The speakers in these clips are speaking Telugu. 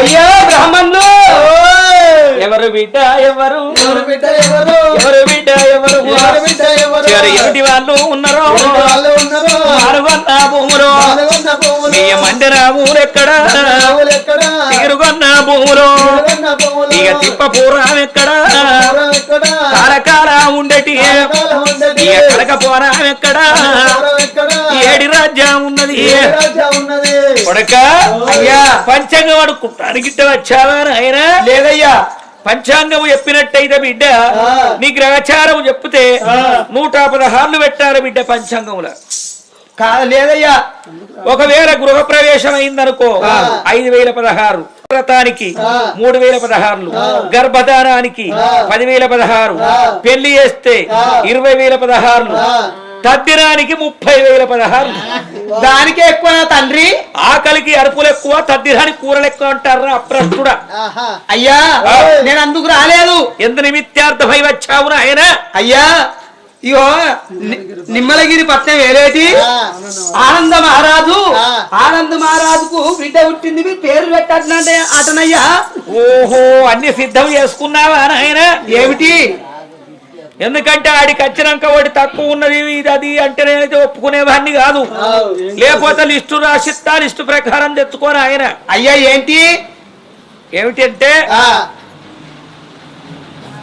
అయ్యో బ్రాహ్మణులు ఎవరు బిడ్డ ఎవరు? ఎవరు బిడ్డ ఎవరు? ఎవరు బిడ్డ ఎవరు? ఎవరు బిడ్డ ఎవరు? ఎవరి వాళ్ళు ఉన్నారు? వాళ్ళు ఉన్నారు? భూములు. నీ మందిర ఎక్కడ? తిరుగున్న భూములు. ఇక తిప్ప ఎక్కడ? కాలకాల ఉండటి. కలకపోరం ఎక్కడ పురం ఎక్కడ? ఏడి రాజ్యం ఉన్నది? కొడక అయ్యా పంచాంగం అడుక్కుంటానికి ఇట్ట వచ్చావా ఆయన లేదయ్యా. పంచాంగం చెప్పినట్టయితే బిడ్డ. నీ గ్రహచారం చెప్తే. నూట పదహార్లు పెట్టారు బిడ్డ పంచాంగంలో కాదు లేదయ్యా. ఒకవేళ గృహ ప్రవేశం అయిందనుకో. ఐదు వేల పదహారు. వ్రతానికి. మూడు వేల పదహారులు ఆ. పదివేల పదహారు. పెళ్ళి చేస్తే. ఇరవై వేల పదహారులు ఆ. తద్దినానికి ముప్పై వేల పదహారులు దానికే ఎక్కువ తండ్రి ఆకలికి అరుపులు ఎక్కువ తద్దినానికి కూరలు ఎక్కువ అంటారా అప్రస్తుడా అయ్యా. నేను అందుకు రాలేదు ఎందు నిమిత్తార్థమై వచ్చావున ఆయన అయ్యా ఇగో నిమ్మలగిరి పట్నం వేరేటి ఆనంద మహారాజు. ఆనంద మహారాజుకు బిడ్డ పుట్టింది మీ పేరు పెట్టాలంటే అతనయ్యా. ఓహో అన్ని సిద్ధం చేసుకున్నావా నాయన? ఏమిటి? ఎందుకంటే ఆడికి వచ్చినాక వాడి తక్కువ ఉన్నది ఇది అది అంటే నేనైతే ఒప్పుకునేవాడిని కాదు. లేకపోతే లిస్టు రాసిస్తా లిస్టు ప్రకారం తెచ్చుకోని ఆయన అయ్యా ఏంటి? ఏమిటంటే ఆ,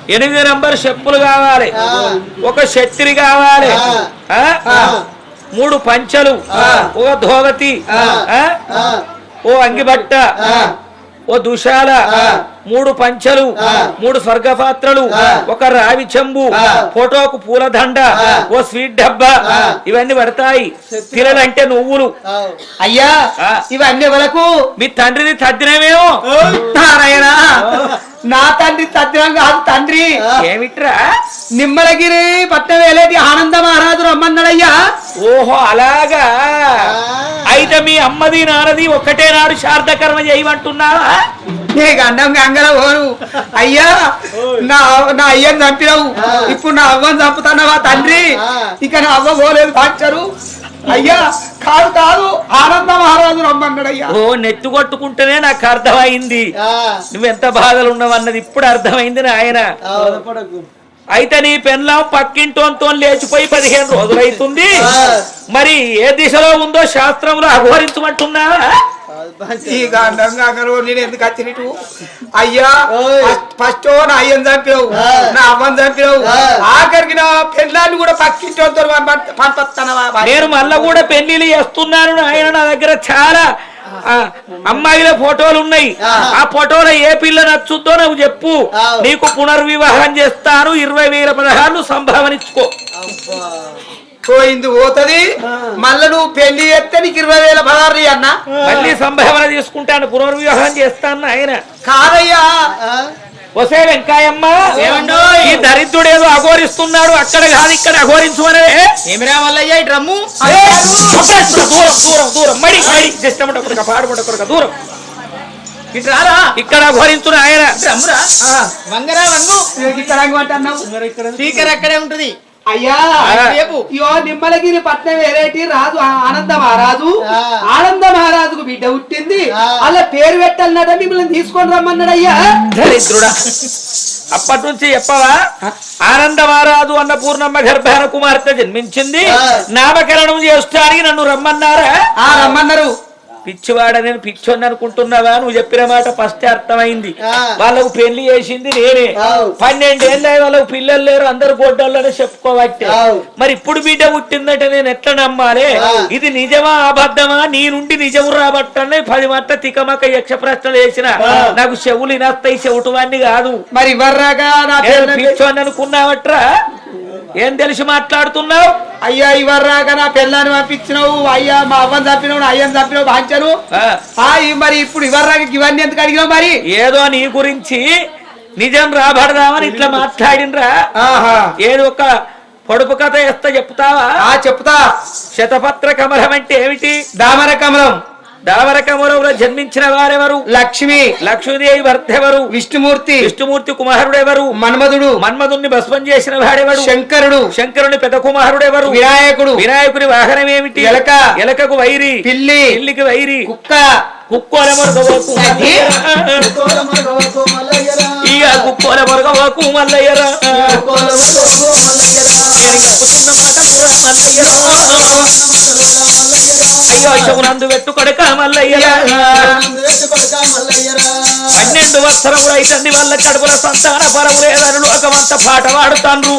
ఎనిమిది నంబర్ చెప్పులు కావాలి. ఒక శక్తిని కావాలి ఆ. ఆ? ఆ. మూడు పంచలు. ఒక ధోగతి ఆ. ఆ? ఆ, ఓ అంగిబట్ట ఆ. ఓ దుశాల ఆ. మూడు పంచలు ఆ. మూడు స్వర్గపాత్రలు ఆ. ఒక రావి చెంబు ఆ. ఫోటోకు పూలదండ ఆ. ఓ స్వీట్ డబ్బా. ఇవన్నీ పడతాయి తిరలంటే నువ్వులు అయ్యా. ఇవన్నీ వరకు మీ తండ్రిని తద్దినమేమో నారాయణ నా తండ్రి తద్దినం కాదు తండ్రి. ఏమిట్రా? నిమ్మలగిరి పట్నం వేలేటి ఆనంద మహారాజు రమ్మన్నాడయ్యా. ఓహో అలాగా? అయితే మీ అమ్మది నాన్నది ఒక్కటే నాడు శారద కర్మ చేయమంటున్నావా? నీ గండం గంగల పోను అయ్యా నా నా అయ్యని చంపినావు. ఇప్పుడు నా అవ్వని చంపుతున్నావా తండ్రి? ఇక నా అవ్వ పోలేదు పంచరు అయ్యా కాదు కాదు ఆనంద మహారాజు రమ్మన్నాడు అయ్యా ఓ నెట్టు కొట్టుకుంటేనే నాకు అర్థమైంది. నువ్వెంత బాధలు ఉన్నావన్నది ఇప్పుడు అర్థమైంది నాయన. అయితే నీ పెన్లం పక్కింటోంతో లేచిపోయి పదిహేను రోజులైతుంది. మరి ఏ దిశలో ఉందో శాస్త్రంలో అఘోరించమంటున్నావా ఈ గండం గంగలు నేను ఎందుకు వచ్చినట్టు అయ్యా ఫస్ట్- ఫస్ట్ నా అయ్యని చంపినావు నా అవ్వని చంపినావు. ఆఖరికి నా పెళ్ళాన్ని కూడా పక్కింటోతో నేను మళ్ళా కూడా పెళ్ళిళ్ళు చేస్తున్నాను ఆయన నా దగ్గర చాలా అమ్మాయిల ఫోటోలు ఉన్నాయి. ఆ. ఫోటోలో ఏ పిల్ల నచ్చుద్దో నాకు చెప్పు. నీకు పునర్వివాహం చేస్తాను ఇరవై వేల పదహారులు సంభావనిచ్చుకో. పోయింది పోతది. మళ్ళా నువ్వు పెళ్ళి చేస్తే నీకు ఇరవై వేల పదార్లు అన్న. మళ్ళీ సంభావన తీసుకుంటాను పునర్వివాహం చేస్తాను ఆయన. కాదయ్యా. వసే వెంకాయమ్మ ఈ దరిద్రుడు ఏదో అఘోరిస్తున్నాడు అక్కడ కాదు ఇక్కడ అఘోరించుమనే ఏమిరా మల్లయ్య ఈ డ్రమ్ము? దూరం దూరం దూరం. మడి మడి కొడుక దూరం. ఇటు రారా? ఇక్కడ అఘోరించున ఆయన. డ్రమ్మురా? వంగరా వంగు. ఇక్కడ స్పీకర్ అక్కడే ఉంటది? అయ్యా. రేపు. ఇయో నిమ్మలగిరి పట్నం వేరేటి రాజు ఆ- ఆనంద మహారాజు ఆనంద మహారాజుకు బిడ్డ పుట్టింది అలా పేరు పెట్టాలన్నట మిమ్మల్ని తీసుకొని రమ్మన్నాడు అయ్యా దరిద్రుడా. అప్పటి నుంచి చెప్పవా? ఆనంద మహారాజు అన్న పూర్ణమ్మ గర్భాన కుమార్తె జన్మించింది. నామకరణం చేస్తానికి నన్ను రమ్మన్నారా? ఆ రమ్మన్నారు. పిచ్చివాడ నేను పిచ్చోని అనుకుంటున్నావా నువ్వు చెప్పిన మాట ఫస్ట్ అర్థమైంది. వాళ్ళకు పెళ్ళి చేసింది నేనే. పన్నెండేళ్ళు వాళ్ళకు పిల్లలు లేరు అందరు గొడ్డల్లోనే చెప్పుకోవట్టే మరి ఇప్పుడు బిడ్డ పుట్టిందంటే నేను ఎట్లా నమ్మాలి? ఇది నిజమా అబద్ధమా? నీ నుండి నిజము రాబట్టనే పది మట్ట తికమక యక్ష ప్రశ్నలు వేసిన. నాకు చెవులు ఇనస్తాయి చెవుటువాన్ని కాదు. మరి పిచ్చోని అనుకున్నావట్రా ఏం తెలిసి మాట్లాడుతున్నావు? అయ్యా ఇవర్రాగా నా పిల్లని పంపించినావు. అయ్యా మా అవ్వని చంపినావు అయ్యని చంపినావు ఈ మరి ఇప్పుడు ఇవర్రాగా ఇవన్నీ ఎందుకు అడిగినావు మరి? ఏదో నీ గురించి నిజం రాబడదామని ఇట్లా మాట్లాడినరా ఏదో ఒక పొడుపు కథ వేస్తా చెప్తావా? ఆ చెప్తా. శతపత్ర కమలం అంటే ఏమిటి? దామర కమలం. దావర కమలంలో జన్మించిన వారెవరు? లక్ష్మి. లక్ష్మీదేవి భర్త ఎవరు విష్ణుమూర్తి. విష్ణుమూర్తి కుమారుడు ఎవరు మన్మధుడు. మన్మధుణ్ణి భస్మం చేసిన వాడెవరు? శంకరుడు. శంకరుని పెద్ద కుమారుడు ఎవరు వినాయకుడు. వినాయకుని వాహనం ఏమిటి ఎలక. ఎలకకు వైరి. పిల్లి. పిల్లికి వైరి. కుక్క. కుక్కోల మొరగబోకు ఇక కుక్కోల మొరగబోకు మల్లయ్యరా శవునందు పెట్టు కొడక మల్లయ్యరా. పన్నెండు వత్సరములు అయితుంది వాళ్ళ కడుపుల సంతాన పరము లేదని లోకమంత పాట పాడుతాండ్రు.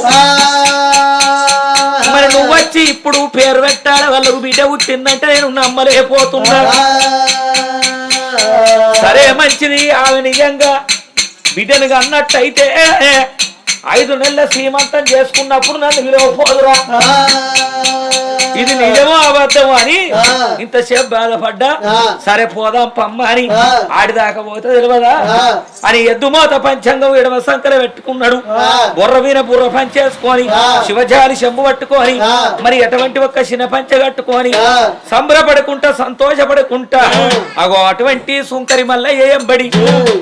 మరి నువ్వు వచ్చి ఇప్పుడు పేరు పెట్టాలి వాళ్ళకు బిడ్డ పుట్టిందంటే నేను నమ్మలేకపోతున్నా. సరే మంచిది ఆమె నిజంగా బిడ్డను అన్నట్టయితే ఐదు నెలల సీమంతం చేసుకున్నప్పుడు నన్ను విలువపోదురా ఇది నిజమో అబద్ధమో అని. ఇంతసేపు బాధపడ్డా. సరే పోదాం పమ్మ అని. ఆడిదాకా పోతే తెలియదా. అని ఎద్దుమోత పంచంగం ఎడమ సంకర పెట్టుకున్నాడు. బుర్ర మీద బుర్ర పంచేసుకొని. శివజాలి చెంబు పట్టుకొని. మరి ఎటువంటి ఒక్క చిన్న పంచ కట్టుకొని. సంబరపడుకుంటా సంతోషపడుకుంటా అగో అటువంటి సుంకరి మల్ల ఎంబడి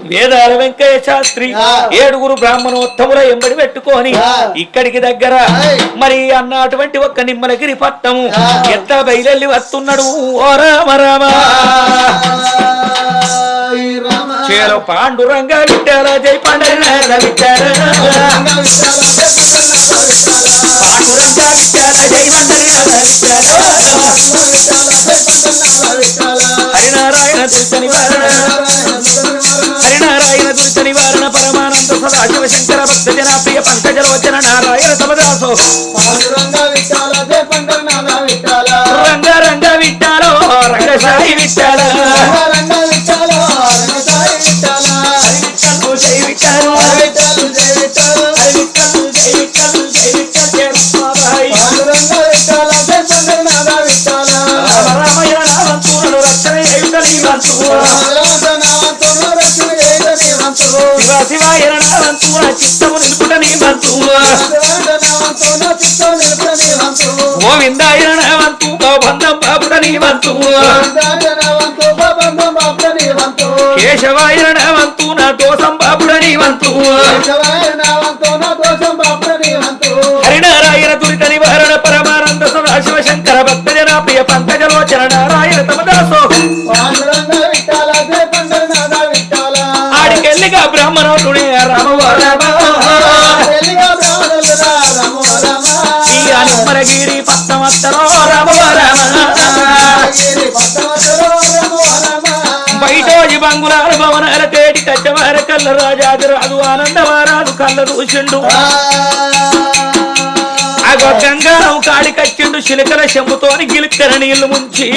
వేదాల వెంకయ్య శాస్త్రి. ఏడుగురు బ్రాహ్మణోత్తముల ఎంబడి పెట్టుకొని. ఇక్కడికి దగ్గర. మరి అన్న అటువంటి ఒక్క నిమ్మలగిరి పట్టము ఎట్లా బయలెల్లి వస్తున్నాడు? ఓ రామ రామ. చేలో పాండురంగ విట్టాల జై పండర విట్టాల పాండురంగ విట్టాల జై హరినారాయణ దుర్గ నివారణ. హరినారాయణ దుర్గ నివారణ. పరమానంద సదాశివ శంకర భక్త జన ప్రియ పంకజలోచన నారాయణ సమదాసో రంగ రంగశాయి విట్టాల విట్టలు శివ శివాయ రామంతుడ చిత్తము నిలుపుటని వంతుడు గోవిందాయ రామంతు బంధం బాబుడని వంతుడు కేశవాయ రామంతు నా దోషం బాబుడని వంతుడు హరినారాయణ దురిత నివారణ పరమానంద సదాశివ శంకర భక్త ప్రియ పంకజలోచన నారాయణ తమదాసో. ఆడికెళ్ళిగా బ్రాహ్మణుడే రామ రామ ఈ బయటోజి బంగులాల భవనాల తేటి కచ్చవార కల్ల రాజాది రాదు ఆనందవారాదు కళ్ళ దూషిండు అగో గంగా కాడి కచ్చిండు చిలకల శంభుతోని గిలిక్కర నీళ్ళు ముంచి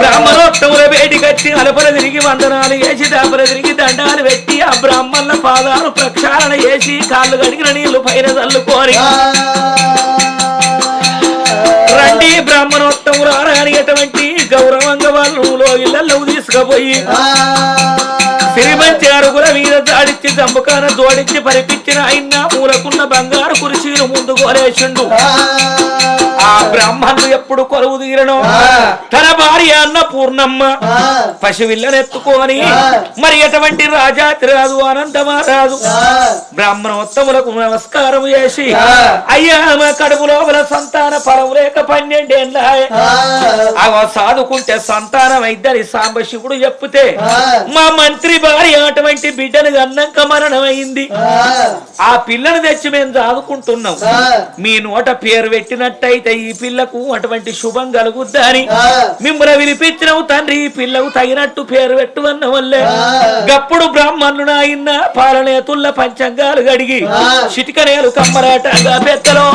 బ్రాహ్మణోత్తముల వేడి కట్టి అలపల తిరిగి వందనాలు వేసి దాపల తిరిగి దండాలు పెట్టి ఆ బ్రాహ్మణుల పాదాలు ప్రక్షాళన చేసి కాళ్ళు కడిగిన నీళ్ళు పైన చల్లుకోని రండి బ్రాహ్మణోత్తములు అని అటువంటి గౌరవంగా వాళ్ళు ఇళ్ళలో తీసుకుపోయి. సిరిమంచి అరుగుల మీద దాడిచ్చి దమ్ముకాన జోడించి పరిపించిన ఆయన మూలకున్న బంగారు కురిసీలు ముందు కోరేసిండు. ఆ బ్రాహ్మణుడు ఎప్పుడు కొలువు తీరను? తన భార్య అన్న పూర్ణమ్మ పశువిల్లనెత్తుకొని మరి ఎటువంటి రాజాతి రాజు ఆనందమారాజు బ్రాహ్మణోత్తములకు నమస్కారం చేసి అయ్యా మా కడుపు లోపల సంతాన ఫలం లేక పన్నెండేళ్ళ అవ సాదుకుంటే సంతానం ఇద్దరి సాంబశివుడు చెప్తే మా మంత్రి భార్య అటువంటి బిడ్డను అన్నాక మరణమైంది. ఆ. పిల్లను తెచ్చి మేము సాదుకుంటున్నాం మీ నోట పేరు పెట్టినట్టయితే ఈ పిల్లకు అటువంటి శుభం కలుగుద్దని మిమ్మల్ని విలిపించినవు తండ్రి ఈ పిల్లకు తగినట్టు పేరు పెట్టువన్న వల్లే. గప్పుడు బ్రాహ్మణుడు ఆయన పాలనేతుల్ల పంచంగాలు గడిగి చిటికనేలు కమ్మరాటగా పెద్దలో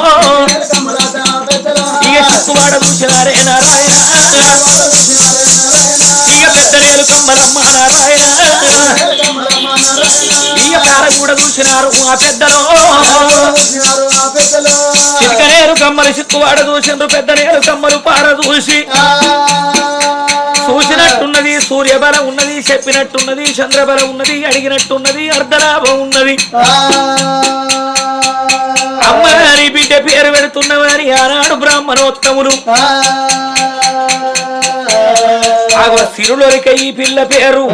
ఇక చిక్కువాడ చూసినారే నారాయణ. ఇక పెద్దనేలు కమ్మలమ్మ నారాయణ. ఇక పార కూడా చూసినారు ఆ పెద్దలో. కమ్మలు చిక్కువాడ చూసిండ్రు పెద్దనేలు కమ్మలు పార చూసి చూసినట్టున్నది సూర్యబలం ఉన్నది చెప్పినట్టున్నది చంద్రబలం ఉన్నది అడిగినట్టున్నది అర్ధలాభం ఉన్నది. అమ్మ నీ బిడ్డ పేరు పెడుతున్నవారి ఆనాడు బ్రాహ్మణోత్తములు. ఆగో సిరులొరిక ఈ పిల్ల పేరు.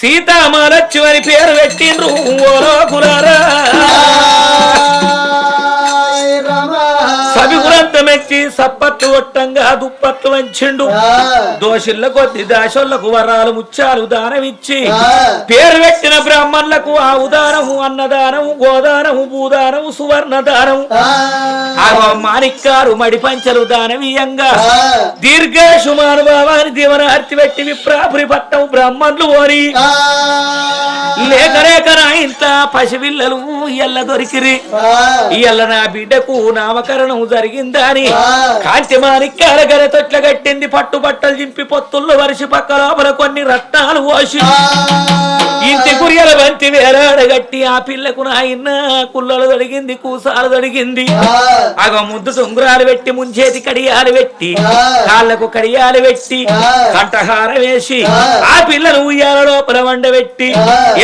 సీతామాలచ్చు అని పేరు పెట్టిండ్రు ఓలో కులారా 15 సప్పట్లు కొట్టంగా దుప్పట్లు వంచిండు. దోషుల కొద్ది దాసోళ్ళకు వరాలు ముత్యాలు దానమిచ్చి. పేరు పెట్టిన బ్రాహ్మణులకు ఆ ఉదానము అన్నదానము గోదానము భూదానము సువర్ణ దానము మాణిక్కారు మడి పంచలు దానవీయంగా. దీర్ఘేషు మానుభావాన్ని దీవనార్తి పెట్టి విప్రాపురి పట్టం బ్రాహ్మణులు ఓరి. లేక రేక నా ఇంత పసిపిల్లలు ఎల్ల దొరికిరి. ఇయ్యాల నా బిడ్డకు నామకరణం జరిగిందని. కాంతి మాణిక్యాల గర తొట్ల కట్టింది పట్టు బట్టలు చింపి పొత్తుల్లో వరిసి పక్క లోపల కొన్ని రత్నాలు పోసి. ఇంటి కురియల బంతి వేలాడగట్టి ఆ పిల్లకు నాయన కుల్లలు తొడిగింది కూసాలు తొడిగింది. అగ ముద్దు తుంగురాలు పెట్టి ముంచేతి కడియాలు పెట్టి కాళ్ళకు కడియాలు పెట్టి కంఠహారం వేసి ఆ. పిల్లను ఉయ్యాల లోపల వండబెట్టి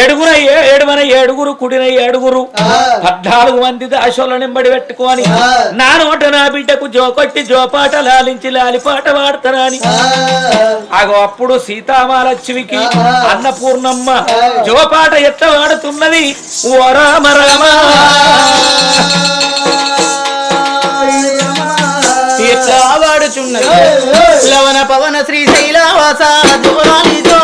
ఏడుగున ఏ- ఏడుమన ఏడుగురు కుడిన ఏడుగురు పద్నాలుగు మంది దాశోళ్ళ నింబడి పెట్టుకొని నా నోట నా బిడ్డకు జోకొట్టి జోపాట లాలించి లాలిపాట వాడతానని అగో అప్పుడు సీతామాలక్ష్మికి అన్నపూర్ణమ్మ జోపాట ఎట్లా వాడుతున్నది ఓ రామ రామ. ఎట్లా వాడుచున్నది లవణ పవన శ్రీశైలవాస జోరాలి జోజో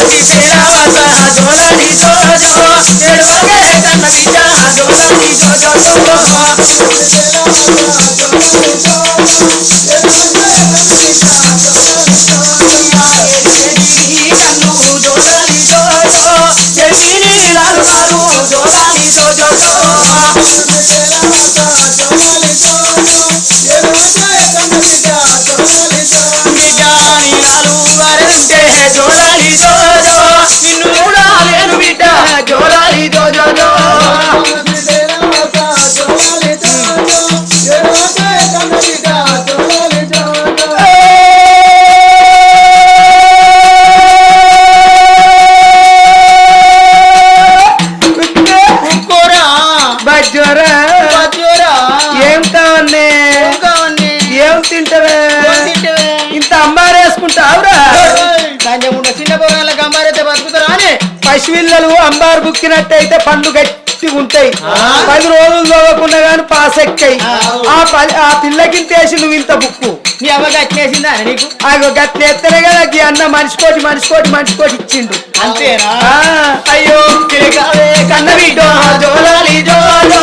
లవణ పవన శ్రీశైలవాస జోరాలి జోజో ఏడువకే కన్న బిడ్డ జోరాలి జోజో జో కన్ను జోరాలి జోజో చెవిని లాలు లాలు జోరాలి జోజో జో జోరాలి బిడ్డ జోరాలి జో అంబారు బుక్కినట్టయితే పండ్లు గట్టిగా ఉంటాయి పది రోజులు చదవకుండా గాని పాస్ ఎక్కాయి. ఆ పది ఆ పిల్లకింతేసి నువ్వు ఇంత బుక్కు. నీ అవ్వగా వచ్చేసిందా నీకు? గట్ల కదా అన్న మనిషి కోటి మనిషి కోటి మనిషి కోటి ఇచ్చిండు. అంతేనా? అయ్యో తిరగావే కన్న బిడ్డో జోలాలి జోజో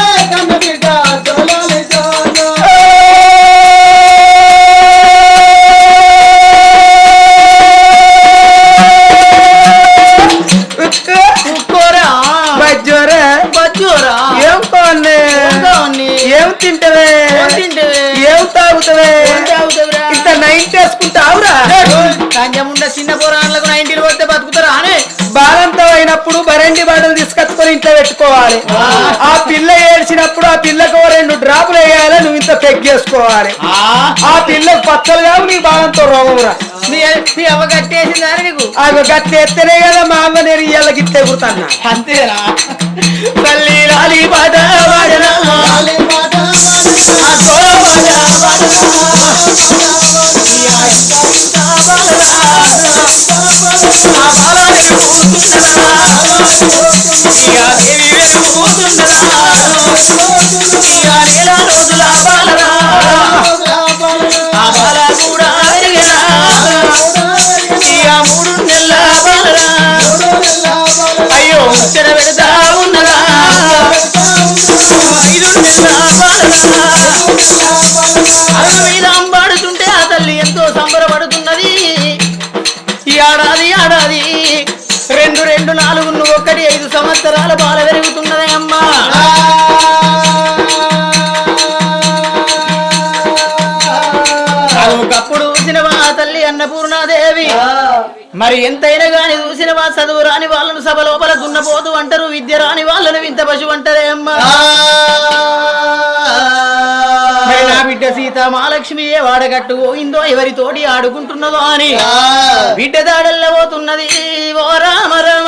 పెట్టుకోవాలి ఆ పిల్ల ఏడ్చినప్పుడు ఆ పిల్లకు రెండు డ్రాపులు వేయాలి నువ్వు ఇంత పెగ్గేసుకోవాలి ఆ? పిల్లకు పచ్చలు కావు నీ బాలంతో రోగమురా. మీ మీ అవ్వ కట్టేసిందా నీకు? ఆగో గట్టి ఎత్తనే కదా మా అమ్మ నేను ఇయ్యాల గిట్టే అంతేనా? తల్లి లాలి పాట పాడనా అరవై మీద అంబాడుతుంటే ఆ తల్లి ఎంతో సంబరపడుతున్నది. సంవత్సరాల బాల పెరుగుతున్నదే అమ్మా. ఒకప్పుడు చూసినవా తల్లి అన్నపూర్ణాదేవి. మరి ఎంతైనా గాని చూసినవా చదువు రాని వాళ్ళను సభ లోపల దున్నపోతు అంటారు విద్య రాని వాళ్ళను వింత పశువు అంటారే అమ్మా. సీత మహాలక్ష్మి ఏ వాడగట్టు పోయిందో ఎవరితోటి ఆడుకుంటున్నదో అని. బిడ్డ దాడల్ల పోతున్నది ఓ రామ రామ.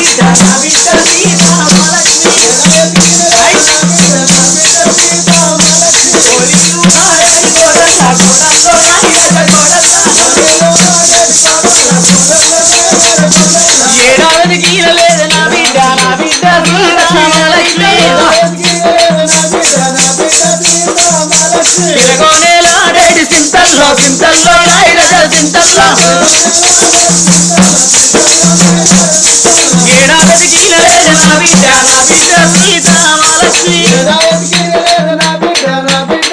బౌడల్లో నాయి సీత మహాలక్ష్మి ఏడాదికి లేదు లేదు నా బిడ్డ నా బిడ్డ మహాలక్ష్మి తిరగోనేలాడేటి సింతల్లో సింతల్లో నాయన సింతల్లో ఏడాదికి లేదు నా బిడ్డ నా బిడ్డ సీత నా బిడ్డ నా బిడ్డ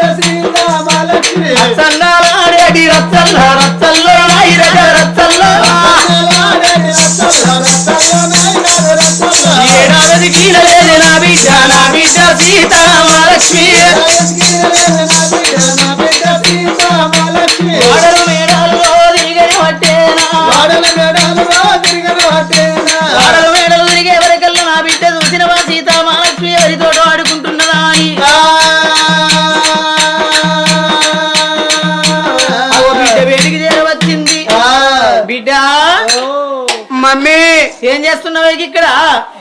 మమ్మీ. ఏం చేస్తున్నావు ఇక్కడ?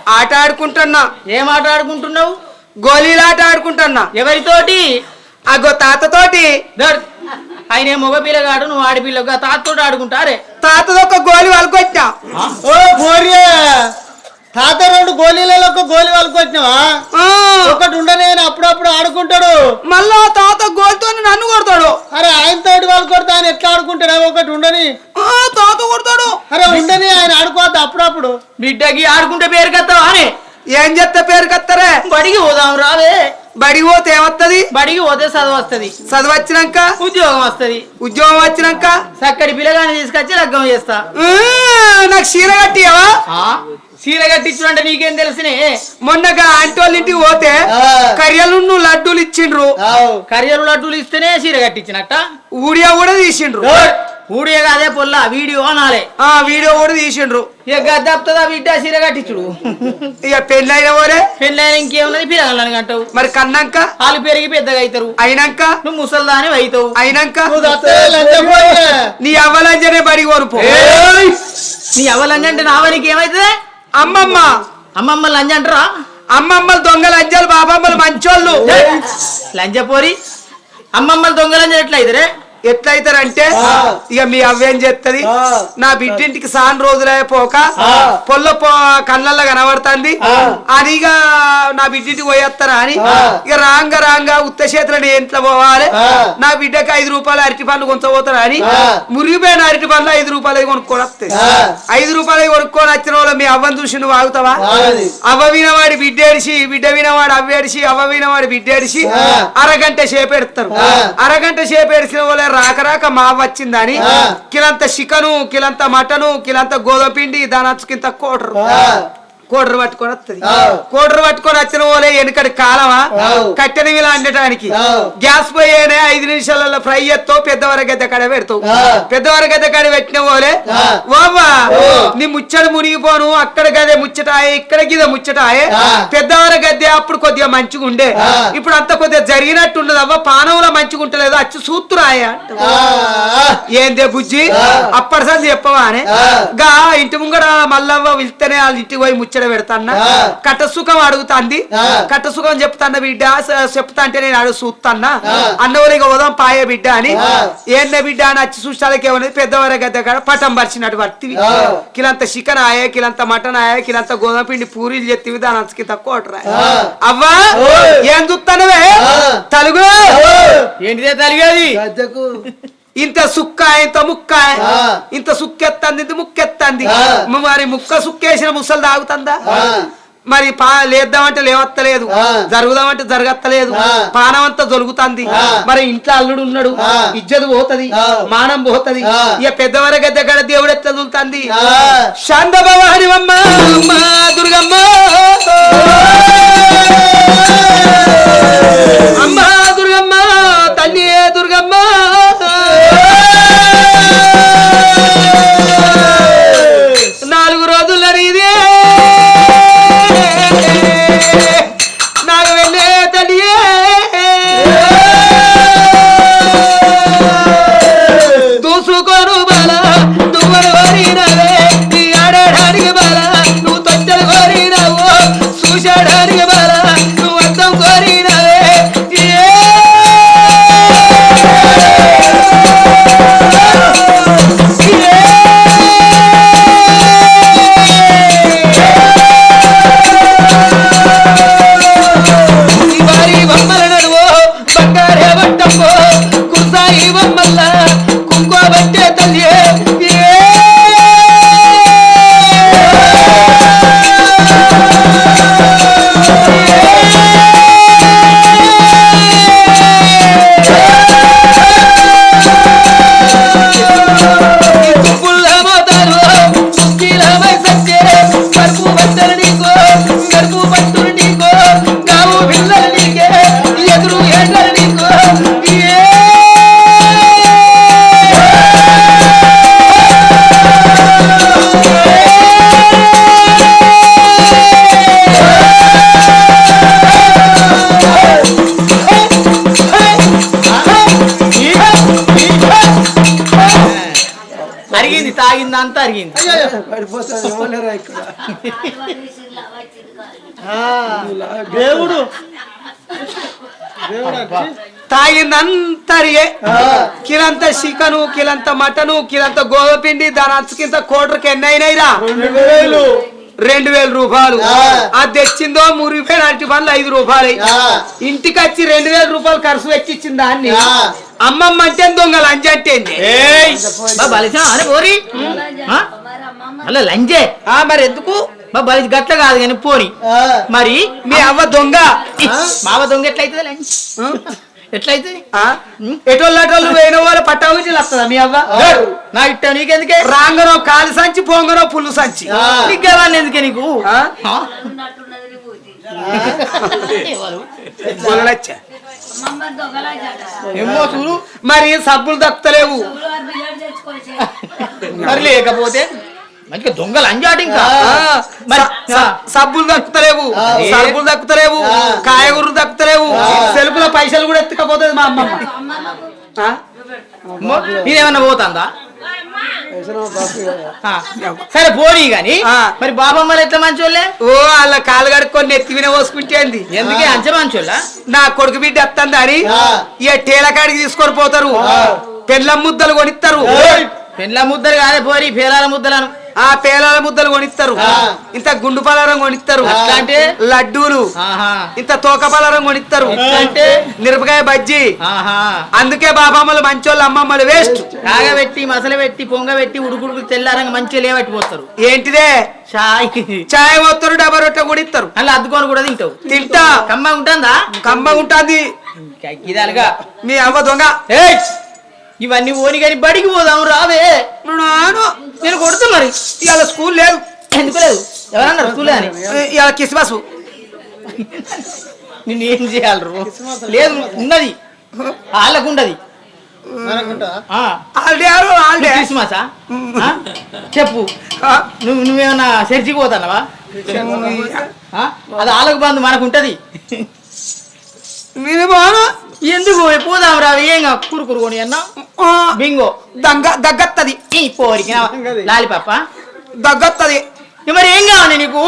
ఆట ఆడుకుంటున్నా. ఏం ఆట ఆడుకుంటున్నావు? గోళీలాట ఆడుకుంటున్నా. ఎవరితోటి? అగో తాతతోటి. ఆయన ఏం మగ పిల్లగాడు నువ్వు ఆడపిల్లగా తాతతోటి ఆడుకుంటారే. తాతది ఒక గోళీ వలకొచ్చా ఓ పోరియే. తాత రెండు గోళీలలో ఒక గోళీ వాళ్ళకి వచ్చినావా ఒకటి ఉండనే అప్పుడప్పుడు ఆడుకుంటాడు. మళ్ళా తాత గోలితో నన్ను కొడతాడు. అరే ఆయన తోటి వాళ్ళు కొడతా ఆయన ఎట్లా ఆడుకుంటాడు? ఒకటి ఉండని. ఆ, తాత కొడతాడు. అరే ఉండని ఆయన ఆడుకోవద్దు అప్పుడప్పుడు. బిడ్డకి ఆడుకుంటే పేరు కత్తావా? అని ఏం చెప్తే పేరు కత్తరే? బడికి పోదాం రావే. బడికి పోతే ఏమత్తది? బడికి పోతే చదువు వస్తుంది. చదువు వచ్చినాక? ఉద్యోగం వస్తుంది. ఉద్యోగం వచ్చినాక? చక్కటి పిల్లగాని తీసుకొచ్చి లగ్గం చేస్తా. నాకు చీర కట్టియవా? చీర కట్టించు అంటే నీకేం తెలిసినే? మొన్నగా ఆంటీ వాళ్ళ ఇంటికి పోతే. కర్యలు లడ్డూలు ఇచ్చిండ్రు. ఆవు. కరియరు లడ్డూలు ఇస్తేనే చీర కట్టించినట్ట? ఊడియా కూడా తీసిండ్రు. ఊడియే కాదే పొల్ల వీడియో అనాలే. ఆ వీడియో కూడా తీసిండ్రు. ఇక గద్దపుతుందా బిడ్డ చీర కట్టించుడు. ఇక పెళ్ళైన పోలే. పెళ్ళైన ఇంకేమున్నది? పిల్లగాళ్ళని అంటావు మరి కన్నాక? వాళ్ళు పెరిగి పెద్దగా అవుతారు అయినాక? నువ్వు ముసల్దాని అవుతావు అయినాక. నీ అవ్వలంజనే బడికి కొనుపో నీ అవ్వ లంజ అంటే నావనికి ఏమైతుంది? అమ్మమ్మ. అమ్మమ్మ లంజ అంటారా? అమ్మమ్మలు దొంగ లంజాలు బాబమ్మలు మంచోళ్ళు. లంజ పోరి. అమ్మమ్మలు దొంగ లంజ ఎట్లా అవుతారే ఎట్లయితారంటే. ఇక మీ అవ్వేం చేస్తది ఆ. నా బిడ్డింటికి సాన్ రోజులే పోక ఆ. పొల్ల పో కళ్ళల్లో కనబడుతుంది. అని ఇక నా బిడ్డింటికి పోయేస్తారా అని. ఇక రాంగ రాంగ ఉత్త చేతులని ఇంట్లో పోవాలి. నా బిడ్డకి ఐదు రూపాయలు అరటి పండ్లు కొంచబోతారా అని. మురిగిపోయిన అరటి పండ్లు ఐదు రూపాయలు కొనుక్కొని వస్తాయి. ఐదు రూపాయలు కొనుక్కొని వచ్చిన వాళ్ళు మీ అవ్వని చూసి నువ్వు ఆగుతావా. అవ్వ వినవాడి బిడ్డేడిసి బిడ్డ వినవాడు అవ్వేడిసి అవ్వ వినవాడి బిడ్డేడిసి ఆ. అరగంట సేపు పెడతారు ఆ. అరగంట సేపు వాళ్ళే రాక రాక మా వచ్చిందని. కిలంత చికెను కిలంత మటను కిలంత గోధుమ పిండి దాని అచ్చుకింత కోటరు ఆ. కోటరు పట్టుకొని వస్తుంది ఆ. కోటరు పట్టుకొని వచ్చిన వాళ్ళే వెనకటి కాలమా. కట్టెని వీళ్ళు అండటానికి. గ్యాస్ పోయేనే ఐదు నిమిషాలలో ఫ్రై చేస్తావు పెద్దవారి గద్దె కాడ పెడతావు. పెద్దవారి గద్దె కాడ పెట్టిన వాళ్ళే ఆ. వావ్వా ఓ. నీ ముచ్చడు మునిగిపోను అక్కడ గదే ముచ్చటాయే ఇక్కడ గిద ముచ్చటాయే. పెద్దవారి గద్దె అప్పుడు కొద్దిగా మంచిగా ఉండే. ఇప్పుడు అంత కొద్దిగా జరిగినట్టు ఉండదు అవ్వ పానంలో మంచిగా ఉంటలేదు అచ్చి సూత్తురాయే. ఏందే బుజ్జి ఆ. అప్పటి సంది చెప్పవా అని. గా ఇంటి ముంగడ మల్లవ్వ వెళ్తేనే వాళ్ళ ఇంటికి పోయి ముచ్చట పెడతాన్న ఆ. కట్ట సుఖం అడుగుతాంది. కట్ట సుఖం చెప్తాన్న బిడ్డ చెప్తా అంటే నేను అడుగు చూస్తాన్నా. అన్నవాళ్ళకి ఉదయం పాయ బిడ్డ అని. ఏందే బిడ్డ అని వచ్చి చూసాలకి ఏమన్నది పెద్దవారి గద్ద కాడ పటం పరిచినట్టు ఆ. కిలంత చికెన్ ఆయే కిలంత మటన్ ఆయే కిలంత గోధుమ పిండి పూరీలు చెత్తివి దాని అంతకి తక్కువ. అవ్వా. ఏం చూస్తానవే. తలుగు ఏంటిదే తలిగేది గద్దెకు ఇంత సుక్క ఇంత ముక్క. ఇంత సుక్కెత్తంది ఇంత ముక్కెత్తంది. మరి ముక్క సుక్కేసిన ముసలు తాగుతుందా. మరి పా లేద్దామంటే లేవత్తలేదు. జరుగుదామంటే జరగత్తలేదు. పానం అంతా జరుగుతుంది. మరి ఇంట్లో అల్లుడు ఉన్నాడు ఆ. ఇజ్జత్ పోతది. మానం పోతది. ఇక పెద్దవారి గద్దె కాడ దేవుడు ఎట్లా దులుతుంది. శాంతభవాని అమ్మ దుర్గమ్మ దేవుడు. తాగిందంతరియే కిలంత చికెను కిలంత మటను కిలంత గోధుమపిండి దాని అంచుకింత కోటర్కి ఎన్ని అయినాయిరా రెండు వేలు. రెండు వేల రూపాయలు. ఆ. అది తెచ్చిందో మురిగిపోయిన అరటి పనులు ఐదు రూపాయలు. ఇంటికి వచ్చి రెండు వేల రూపాయలు ఖర్చు పెట్టించింది దాన్ని. అమ్మమ్మ అంటే దొంగ లంచ్ అంటే లంజే. ఆ మరి ఎందుకు? బా బలి గట్ల కాదు కానీ పోని. ఆ, మరి మీ అవ్వ దొంగ. మావ దొంగ ఎట్లయితుంది ఎట్లయితుంది ఆ? ఎటోళ్ళు అటోళ్ళు వేయడం వల్ల పట్టావుకి వస్తుందా మీ అవ్వ? నా ఇట్ట నీకెందుకే? రాంగనో కాలు సంచి పోంగనో పుల్లు సంచి. నీకేమన్నా ఎందుకే నీకు. ఏమో చూడు. మరి సబ్బులు దక్కుతలేవు మరి లేకపోతే? మంచిగా దొంగ లంజాటి ఇంకా సబ్బులు దక్కుతలేవు. సరుకులు దక్కుతలేవు. కాయగూరలు దక్కుతలేవు ఆ. సెల్ఫుల పైసలు కూడా ఎత్తుకపోతుంది మా అమ్మమ్మ నీదేమన్నా పోతుందా? సరే పోనీ గాని. మరి బాబమ్మలు ఎట్లా మంచోళ్ళే? ఓ వాళ్ళ కాలు కడుక్కొని నెత్తి విన పోసుకుంటేంది. ఎందుకే అంచె మంచోళ్ళ? నా కొడుకు బిడ్డ వస్తుంది అని. ఇక టేల కాడికి తీసుకొని పోతారు. పెళ్ళ ముద్దలు కొనిస్తారు! పెండ్ల ముద్దలు కాదే పోరి పేలాల ముద్దలను. ఆ పేలాల ముద్దలు కొనిస్తారు. ఇంత గుండు పలారం కొనిస్తారు? లడ్డూలు. ఇంత తోక పలారం కొనిస్తారు? మిరపకాయ బజ్జీ. అందుకే బాబామ్మలు మంచోళ్ళు అమ్మమ్మలు వేస్ట్. కాగబెట్టి మసలు పెట్టి పొంగబెట్టి ఉడుకుడుకు తెల్లారంగా మంచిగా లేవట్టి పోస్తారు ఏంటిదే? చాయ్. చాయ్ పోతారు డబ్బా రొట్టె కూడా ఇస్తారు అలా అద్దుకొని కూడా తింటావు. తింటా. కమ్మ ఉంటుందా? కమ్మ ఉంటుంది. మీ అవ్వ దొంగ! ఇవన్నీ ఓని కానీ బడికి పోదాం రావే. నాను. నేను కొడుతా మరి. ఇవాళ స్కూల్ లేదు. ఎందుకు లేదు? ఎవరన్నారు స్కూల్ అని? ఇవాళ కిస్మస్ నిన్ను ఏం చేయాలి రో? లేదు ఉన్నది. వాళ్ళకు ఉండదు క్రిస్మసా? చెప్పు. నువ్వు నువ్వేమన్నా చర్చికి పోతానవా? అది వాళ్ళకు బంధు మనకు ఉంటది మీరు బాను ఎందుకు పోదాం రా ఏం కూర కూరుకొని అన్నా. బింగో. దగ్గ దగ్గత్తది. ఈ పోరికి లాలిపాప. దగ్గత్తది. మరి ఏం కావాలి నీకు?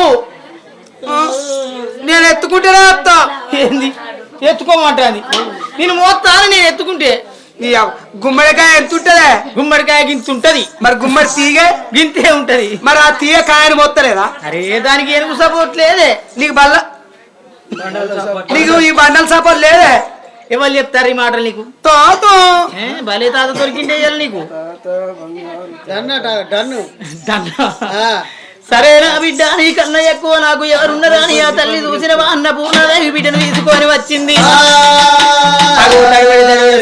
నేను ఎత్తుకుంటేనే వస్తా. ఏంది? ఎత్తుకోమంటుంది. నేను మోస్తాను నేను ఎత్తుకుంటే. గుమ్మడికాయ ఎంత ఉంటదే? గుమ్మడికాయ గింత ఉంటది మరి గుమ్మడి తీగే? గింతే ఉంటది. మరి ఆ తీయ కాయని మొత్తలేదా? అరే దానికి ఏనుగు సపోర్ట్ లేదే. నీకు బల్ల నీకు ఈ బండల సపోర్ట్ లేదే? ఎవరు చెప్తారు ఈ మాటలు నీకు? తాతో. భలే తాత దొరికింటే నీకు. సరేనా బిడ్డ నీ కన్నా ఎక్కువ నాకు ఎవరున్నరా అని ఆ తల్లి చూసిన అన్న పూర్ణదేవి బిడ్డను తీసుకొని వచ్చింది.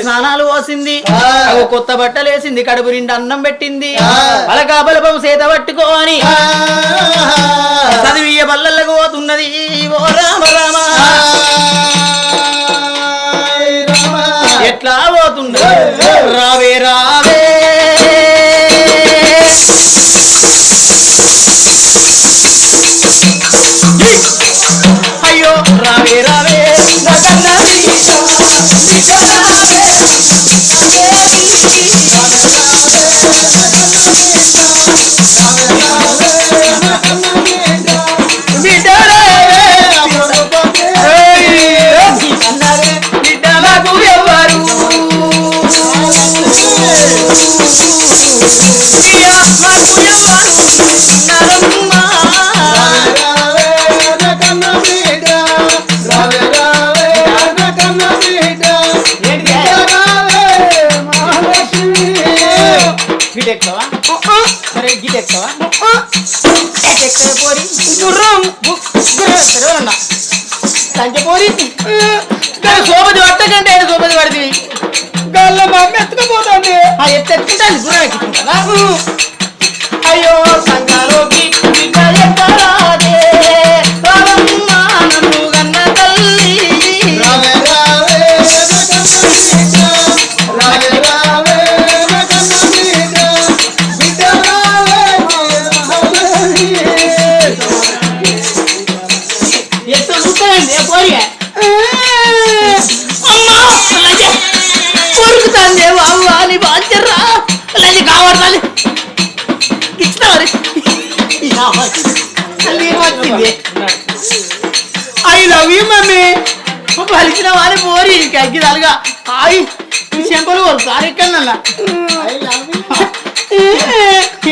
స్నానాలు పోసింది. కొత్త బట్టలు వేసింది కడుపు నిండా అన్నం పెట్టింది. పలకా బలపం చేత పట్టుకోని చదివియ బల్లలకు పోతున్నది. ఓ రామ రామ. ఎట్లా పోతున్నది రావే రావే. అయ్యో రావే రావే. నా కన్నా నాకు ఎవరు నరమ్మ గిట్ ఎక్కువ పడితే గల్ల ఎక్కువ ఎక్కువ పోరి గుర్రం ఎవరన్నా సంఖ్య పోరి సోపది పట్టకంటే సోపది పడుతుంది గల్ల మమ్మీ ఎత్తుకుపోతుంది ఆ ఎత్తు ఎత్తుకుంటాను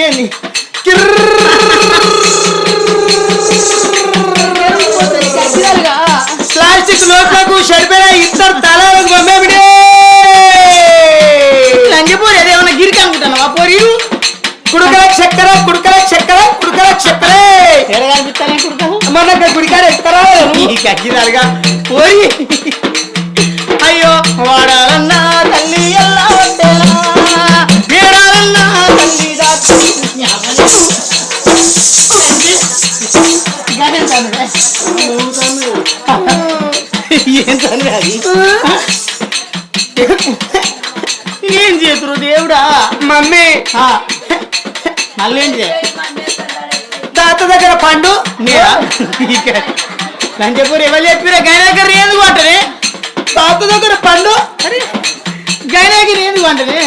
ఏంది ప్లాస్టిక్ నోట్లకు ఏంటి? తాత దగ్గర పండు నేరా లంచపూర్ ఎవరు చెప్పిరా గైనాకర్ ఎందుకు అంటనే తాత దగ్గర పండు అరే గైనాకర్ ఎందుకు అంటనే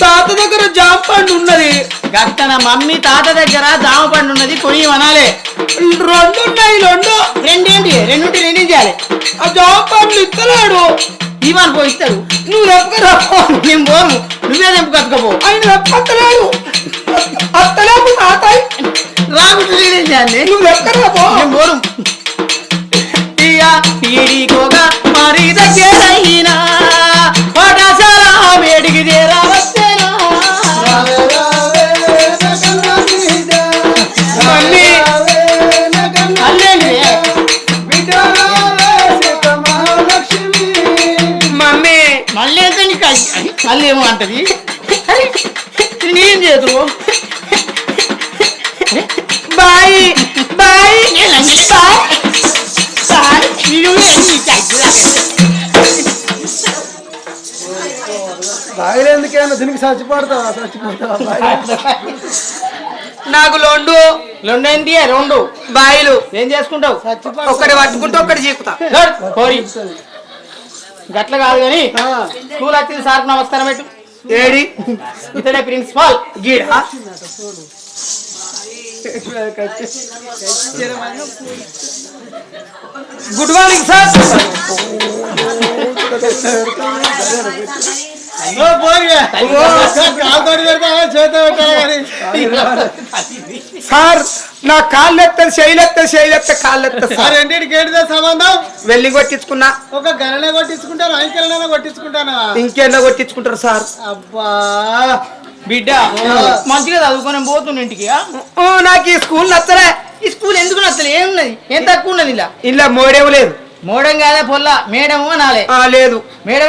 తాత దగ్గర జామ పండు ఉన్నది. గట్టన మమ్మీ తాత దగ్గర జామ పండు ఉన్నది కొని అనాలే. రెండు. ఉన్నాయి రెండు రెండేంటి రెండుంటి రెండేం చేయాలి? ఆ జామ పండ్లు ఇస్తలేడు ఇవాళ పోయిస్తాడు. నువ్వు రెప్పగా నేను పోను. నువ్వే తెంపు కట్టుకోపో. ఆయన రెప్పత్తలేడు అత్తలేము తాతాయి చేయాలి నువ్వు రెప్పగా పో నేను పోను. ఇక ఈడికోగా మరి దగ్గరైనా మళ్ళీ ఏమో అంటది. నేను చేతురు బాయ్ బాయ్. బాగలేందుకేమన్నా దీనికి చచ్చిపోడతావా నాకు లొండు. రెండేంటి రెండు. బాయిలు. ఏం చేసుకుంటావు? ఒకటి పట్టుకుంటే ఒకటి చీకుతా. గట్ల కాదు కానీ స్కూల్ వచ్చింది సార్ నమస్కారం పెట్టు. ఏడి? ఇతడే principal. గీడా. Good morning sir. Sir నా కాళ్ళు ఎత్తే చేయలెత్తే చేయలెత్తే కాళ్ళు ఎత్తే ఆ సార్ రెండింటికి ఏంటిదో సంబంధం? వెళ్ళి కొట్టించుకున్నా. ఒక గణనే కొట్టించుకుంటాను అంకెలనే కొట్టించుకుంటానా? ఇంకేదో కొట్టించుకుంటారు సార్. అబ్బా. బిడ్డ మంచిగా చదువుకొని పోతున్న ఇంటికి ఆ? ఓ, నాకు ఈ స్కూల్ నచ్చలే. ఈ స్కూల్ ఎందుకు నచ్చలే? ఏమున్నది ఏం తక్కువ ఉన్నది ఇలా? ఇలా మోడేం లేదు. మోడం కాదా పొల్ల మేడము అనాలే ఆ, లేదు. మేడం